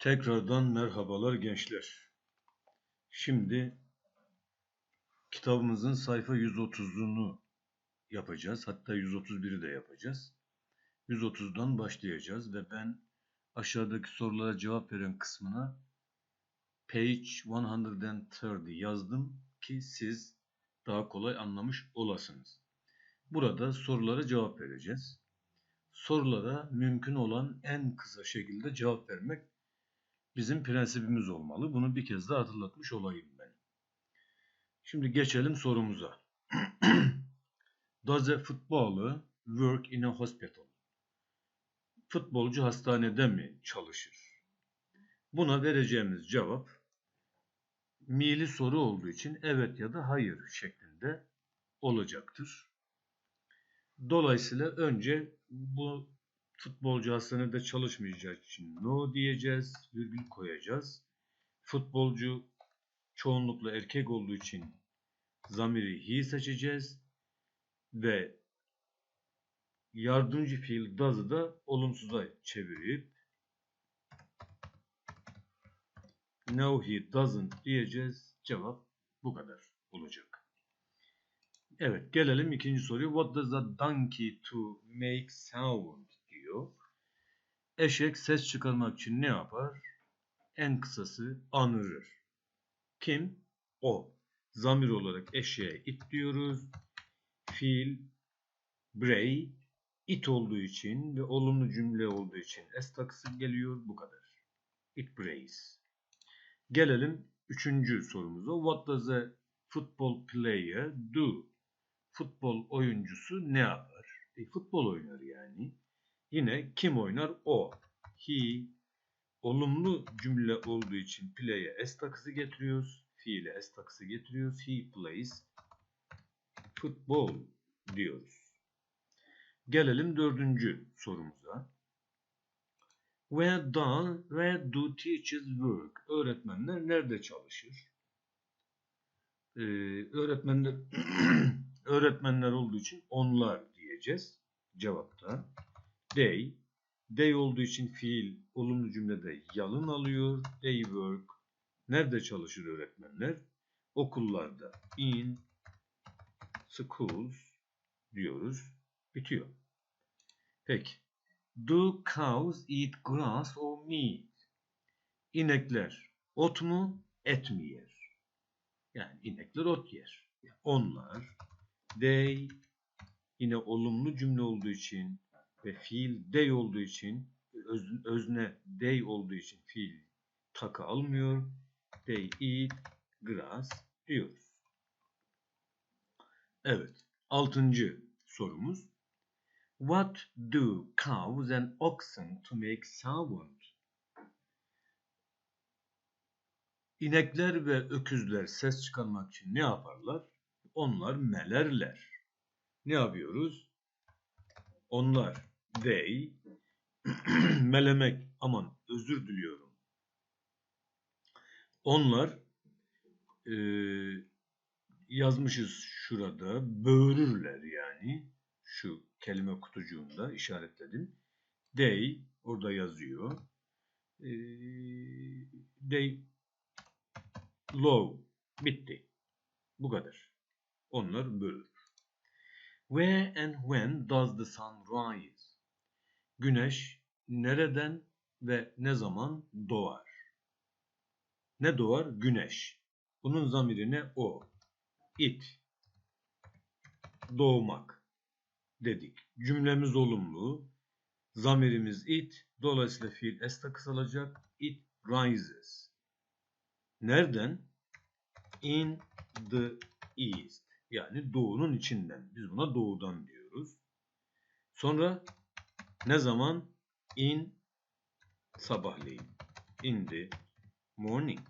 Tekrardan merhabalar gençler. Şimdi kitabımızın sayfa 130'unu yapacağız. Hatta 131'i de yapacağız. 130'dan başlayacağız ve ben aşağıdaki sorulara cevap veren kısmına page 130 yazdım ki siz daha kolay anlamış olasınız. Burada sorulara cevap vereceğiz. Sorulara mümkün olan en kısa şekilde cevap vermek bizim prensibimiz olmalı. Bunu bir kez daha hatırlatmış olayım ben. Şimdi geçelim sorumuza. Does a footballer work in a hospital? Futbolcu hastanede mi çalışır? Buna vereceğimiz cevap mili soru olduğu için evet ya da hayır şeklinde olacaktır. Dolayısıyla önce bu futbolcu hastanede çalışmayacağı için no diyeceğiz, virgül koyacağız. Futbolcu çoğunlukla erkek olduğu için zamiri he seçeceğiz ve yardımcı fiil does'ı da olumsuza çevirip no he doesn't diyeceğiz. Cevap bu kadar olacak. Evet gelelim ikinci soruya. What does a donkey to make sound diyor. Eşek ses çıkarmak için ne yapar? En kısası anırır. Kim? O. Zamir olarak eşeğe it diyoruz. Fiil bray it olduğu için ve olumlu cümle olduğu için s takısı geliyor. Bu kadar. It brays. Gelelim üçüncü sorumuza. What does a football player do? Futbol oyuncusu ne yapar? E, futbol oynar yani. Yine kim oynar? O. He. Olumlu cümle olduğu için play'e s takısı getiriyoruz. Fiile s takısı getiriyoruz. He plays football diyoruz. Gelelim dördüncü sorumuza. Where do, where do teachers work? Öğretmenler nerede çalışır? Ee, öğretmenler öğretmenler olduğu için onlar diyeceğiz cevapta. They, they olduğu için fiil olumlu cümlede yalın alıyor. They work. Nerede çalışır öğretmenler? Okullarda. In schools diyoruz. Bitiyor. Peki. Do cows eat grass or meat? İnekler ot mu, et mi yer? Yani inekler ot yer. Onlar, they yine olumlu cümle olduğu için ve fiil they olduğu için öz, özne they olduğu için fiil takı almıyor. They eat grass diyoruz. Evet. Altıncı sorumuz. What do cows and oxen to make sound? İnekler ve öküzler ses çıkarmak için ne yaparlar? Onlar melerler. Ne yapıyoruz? Onlar they melemek aman özür diliyorum. Onlar e, yazmışız şurada böğürürler yani şu kelime kutucuğunda işaretledim. They orada yazıyor. E, they low bitti. Bu kadar. Onlar bölür. Where and when does the sun rise? Güneş nereden ve ne zaman doğar? Ne doğar? Güneş. Bunun zamiri ne? O. It. Doğmak dedik. Cümlemiz olumlu. Zamirimiz it. Dolayısıyla fiil s kısalacak. It rises. Nereden? In the east. Yani doğunun içinden. Biz buna doğudan diyoruz. Sonra ne zaman? In sabahleyin. In the morning.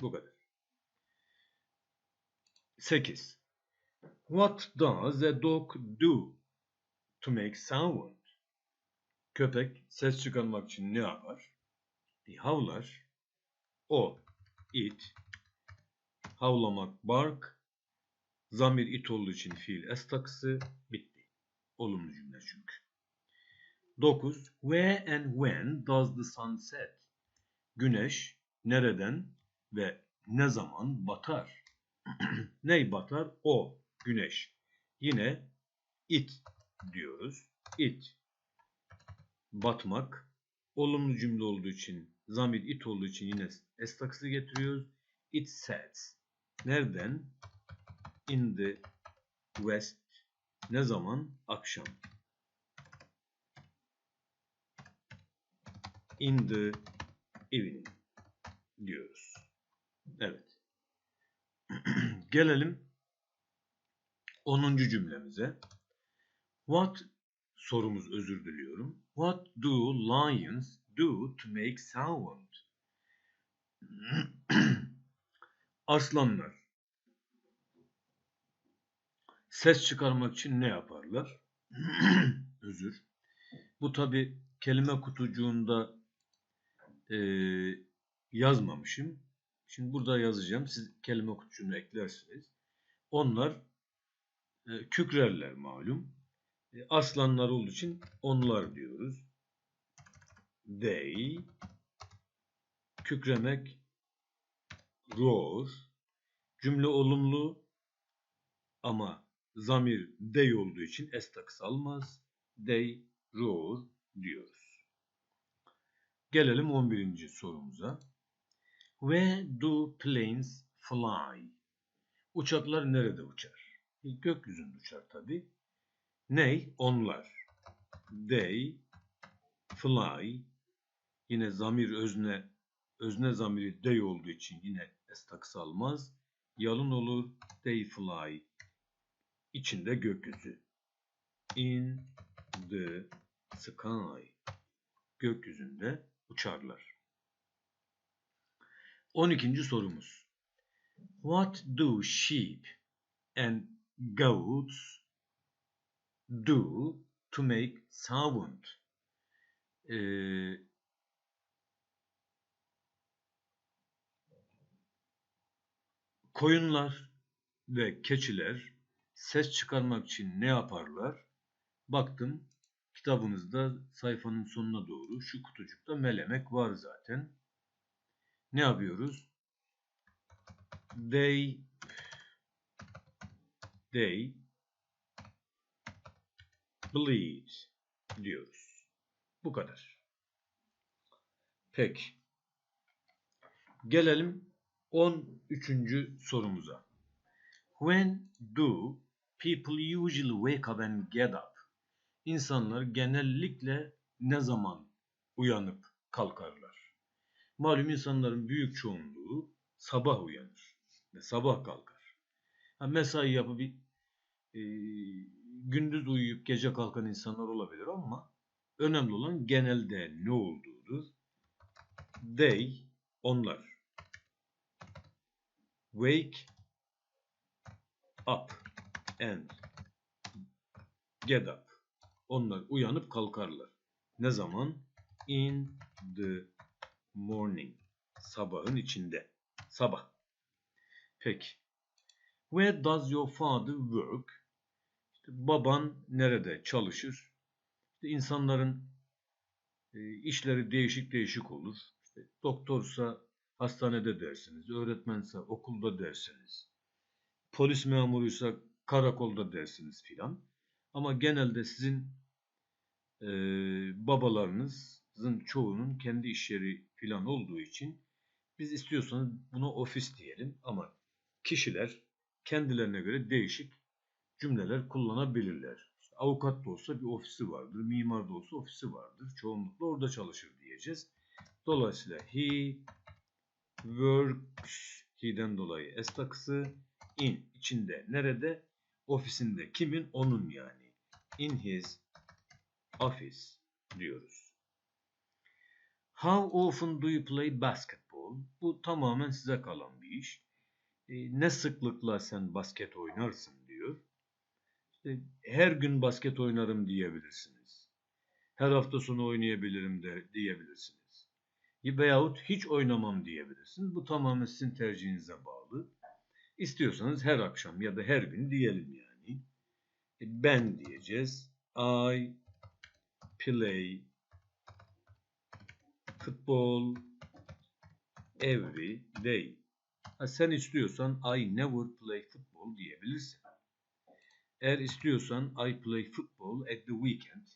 Bu kadar. 8. What does a dog do to make sound? Köpek ses çıkarmak için ne yapar? Bir havlar. O, it, havlamak, bark, zamir it olduğu için fiil s takısı bitti. Olumlu cümle çünkü. 9. Where and when does the sun set? güneş nereden ve ne zaman batar? Ney batar? O, güneş. Yine it diyoruz. It. Batmak. Olumlu cümle olduğu için, zamir it olduğu için yine s takısı getiriyoruz. It sets. Nereden? In the west. Ne zaman? Akşam. In the evening diyoruz. Evet. Gelelim 10. cümlemize. What sorumuz özür diliyorum. What do lions do to make sound? Aslanlar ses çıkarmak için ne yaparlar? özür. Bu tabi kelime kutucuğunda e, yazmamışım. Şimdi burada yazacağım. Siz kelime kutucuğunu eklersiniz. Onlar e, kükrerler malum. E, aslanlar olduğu için onlar diyoruz. They kükremek roar cümle olumlu ama zamir they olduğu için s takısı almaz. They roar diyoruz. Gelelim 11. sorumuza. Where do planes fly? Uçaklar nerede uçar? Gökyüzünde uçar tabi. Ney? Onlar. They fly. Yine zamir özne özne zamiri they olduğu için yine s takısı almaz. Yalın olur. They fly. İçinde gökyüzü. In the sky. Gökyüzünde uçarlar. 12. sorumuz. What do sheep and goats do to make sound? Ee, koyunlar ve keçiler ses çıkarmak için ne yaparlar? Baktım kitabınızda sayfanın sonuna doğru şu kutucukta melemek var zaten. Ne yapıyoruz? They they bleed diyoruz. Bu kadar. Peki. Gelelim 13. sorumuza. When do people usually wake up and get up? İnsanlar genellikle ne zaman uyanıp kalkarlar? Malum insanların büyük çoğunluğu sabah uyanır ve sabah kalkar. Ha, mesai yapıp e, gündüz uyuyup gece kalkan insanlar olabilir ama önemli olan genelde ne olduğudur. They, onlar. Wake up and get up. Onlar uyanıp kalkarlar. Ne zaman? In the morning. Sabahın içinde. Sabah. Peki. Where does your father work? İşte baban nerede çalışır? İşte insanların e, işleri değişik değişik olur. İşte doktorsa hastanede dersiniz, öğretmense okulda dersiniz, polis memuruysa karakolda dersiniz filan. Ama genelde sizin e, babalarınızın çoğunun kendi iş yeri olduğu için biz istiyorsanız buna ofis diyelim ama kişiler kendilerine göre değişik cümleler kullanabilirler. İşte avukat da olsa bir ofisi vardır, mimar da olsa ofisi vardır. Çoğunlukla orada çalışır diyeceğiz. Dolayısıyla he works, he'den dolayı s takısı, in, içinde, nerede? Ofisinde. Kimin? Onun yani. In his office diyoruz. How often do you play basketball? Bu tamamen size kalan bir iş. E, ne sıklıkla sen basket oynarsın diyor. İşte her gün basket oynarım diyebilirsiniz. Her hafta sonu oynayabilirim de diyebilirsiniz. Veyahut hiç oynamam diyebilirsiniz. Bu tamamen sizin tercihinize bağlı. İstiyorsanız her akşam ya da her gün diyelim yani. E, ben diyeceğiz. I play football every day. Ha, sen istiyorsan I never play football diyebilirsin. Eğer istiyorsan I play football at the weekend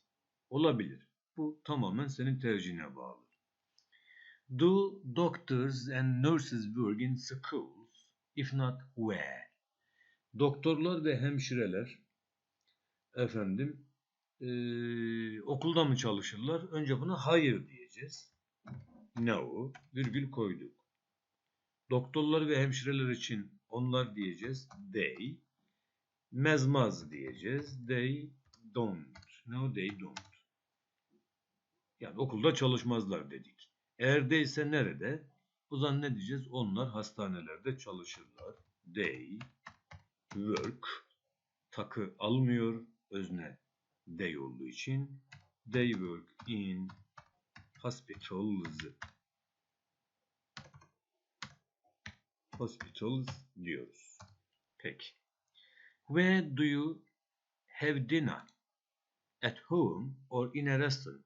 olabilir. Bu tamamen senin tercihine bağlı. Do doctors and nurses work in schools? If not, where? Doktorlar ve hemşireler efendim eee, okulda mı çalışırlar? Önce buna hayır diyeceğiz. No, virgül koyduk. Doktorlar ve hemşireler için onlar diyeceğiz. They. Mezmaz diyeceğiz. They don't. No, they don't. Yani okulda çalışmazlar dedik. Eğer değilse nerede? O zaman ne diyeceğiz? Onlar hastanelerde çalışırlar. They work. Takı almıyor. Özne they olduğu için. They work in hospitals. Hospitals diyoruz. Peki. Where do you have dinner? At home or in a restaurant?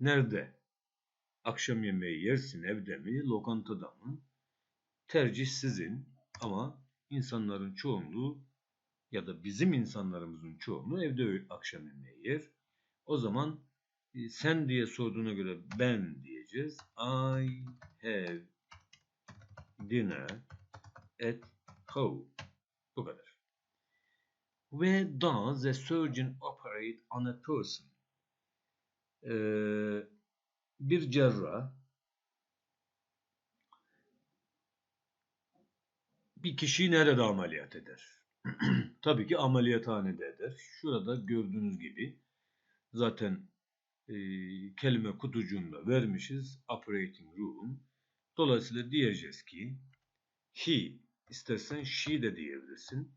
Nerede? Akşam yemeği yersin evde mi, lokantada mı? Tercih sizin ama insanların çoğunluğu ya da bizim insanlarımızın çoğunluğu evde akşam yemeği yer. O zaman e, sen diye sorduğuna göre ben diyeceğiz. I have dinner at home. Bu kadar. Where does a surgeon operate on a person? Ee, bir cerrah bir kişiyi nerede ameliyat eder? Tabii ki ameliyathanede eder. Şurada gördüğünüz gibi zaten e, kelime kutucuğunda vermişiz. Operating room. Dolayısıyla diyeceğiz ki he istersen she de diyebilirsin.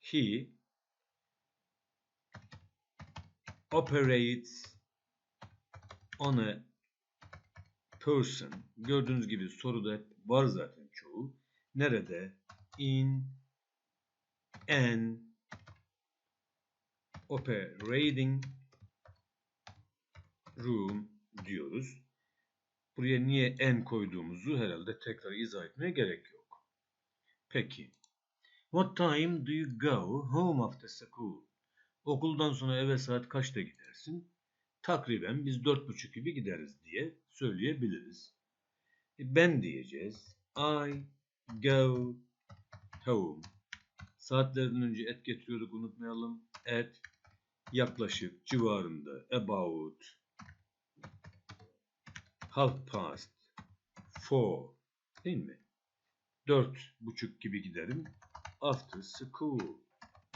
He operates on a person. Gördüğünüz gibi soruda hep var zaten çoğu. Nerede? In an operating room diyoruz. Buraya niye en koyduğumuzu herhalde tekrar izah etmeye gerek yok. Peki. What time do you go home after school? Okuldan sonra eve saat kaçta gidersin? Takriben biz dört buçuk gibi gideriz diye söyleyebiliriz. E, Ben diyeceğiz. I go home. Saatlerden önce et getiriyorduk unutmayalım. At yaklaşık civarında about half past four değil mi? Dört buçuk gibi giderim. After school.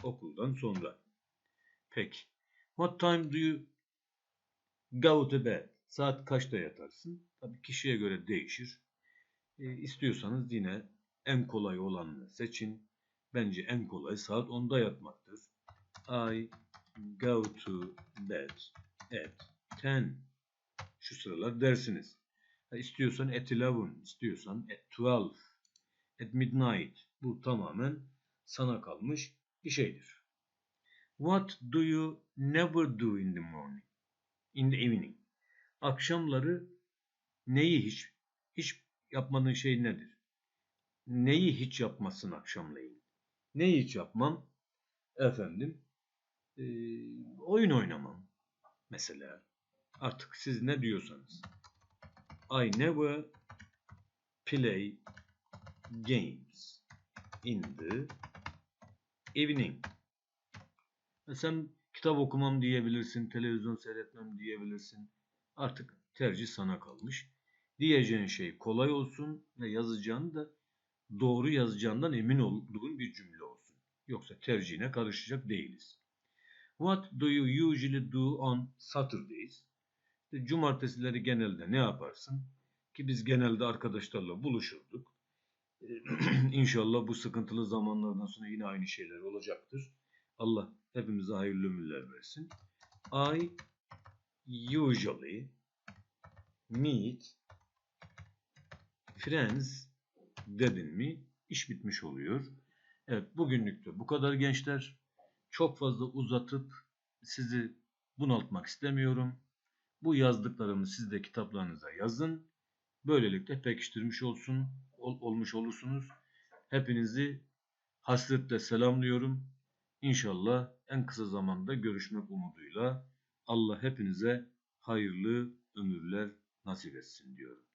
Okuldan sonra. Peki. What time do you go to bed? Saat kaçta yatarsın? Tabii kişiye göre değişir. E, istiyorsanız yine en kolay olanını seçin. Bence en kolay saat 10'da yatmaktır. I go to bed at 10. Şu sıralar dersiniz. Ha, istiyorsan at 11, istiyorsan at 12, at midnight. Bu tamamen sana kalmış bir şeydir. What do you never do in the morning? In the evening. Akşamları neyi hiç hiç yapmadığın şey nedir? Neyi hiç yapmasın akşamleyin? Neyi hiç yapmam? Efendim, e, oyun oynamam. Mesela. Artık siz ne diyorsanız. I never play games in the evening. E Sen kitap okumam diyebilirsin, televizyon seyretmem diyebilirsin. Artık tercih sana kalmış. Diyeceğin şey kolay olsun ve yazacağın da doğru yazacağından emin olduğun bir cümle olsun. Yoksa tercihine karışacak değiliz. What do you usually do on Saturdays? Cumartesileri genelde ne yaparsın? Ki biz genelde arkadaşlarla buluşurduk. İnşallah bu sıkıntılı zamanlardan sonra yine aynı şeyler olacaktır. Allah hepimize hayırlı ömürler versin. I usually meet friends dedin mi iş bitmiş oluyor. Evet bugünlük de bu kadar gençler. Çok fazla uzatıp sizi bunaltmak istemiyorum. Bu yazdıklarımı siz de kitaplarınıza yazın. Böylelikle pekiştirmiş olsun ol- olmuş olursunuz. Hepinizi hasretle selamlıyorum. İnşallah en kısa zamanda görüşmek umuduyla Allah hepinize hayırlı ömürler nasip etsin diyorum.